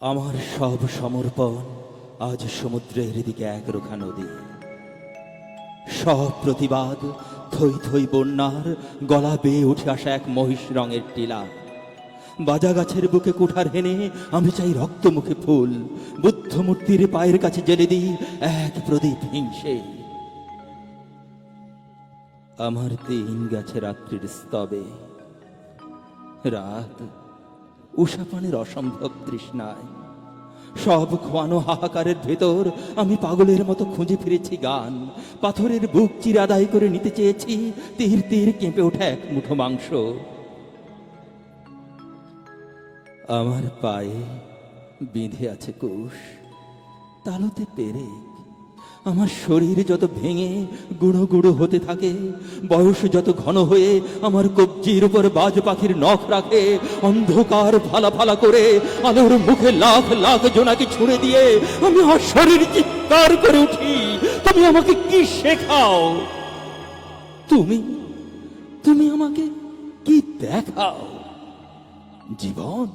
আমার সব সমর্পণ আজ সমুদ্রের দিকে এক রোখা নদী। সব প্রতিবাদ, থই থই বন্যার গলা বেয়ে উঠে আসা এক মহিষ রঙের টিলা। বাজা গাছের বুকে কুঠার হেনে আমি চাই রক্ত মুখে ফুল বুদ্ধ মূর্তির পায়ের কাছে জেলে দিই এক প্রদীপ হিংসে। আমার দিন গেছে রাত্রির স্তবে, রাত উষাপানের অসম্ভব তৃষ্ণায়। সব খোয়ানো হাহাকারের ভেতর আমি পাগলের মতো খুঁজে ফিরেছি গান। পাথরের বুক চির আদায় করে নিতে চেয়েছি, তীর তীর কেঁপে ওঠা এক মুঠো মাংস। আমার পায়ে বিঁধে আছে কুশ তালুতে পেরে আমার শরীর যত ভেঙে গুঁড়ো গুঁড়ো হতে থাকে, বয়স যত ঘন হয়ে আমার কবজির উপর বাজ পাখির নখ রাখে, অন্ধকার ফালা ফালা করে আলোর মুখে লাখ লাখ জোনাকে ছুঁড়ে দিয়ে আমি আমার শরীর চিৎকার করে উঠি। তুমি আমাকে কি শেখাও? তুমি তুমি আমাকে কি দেখাও? জীবন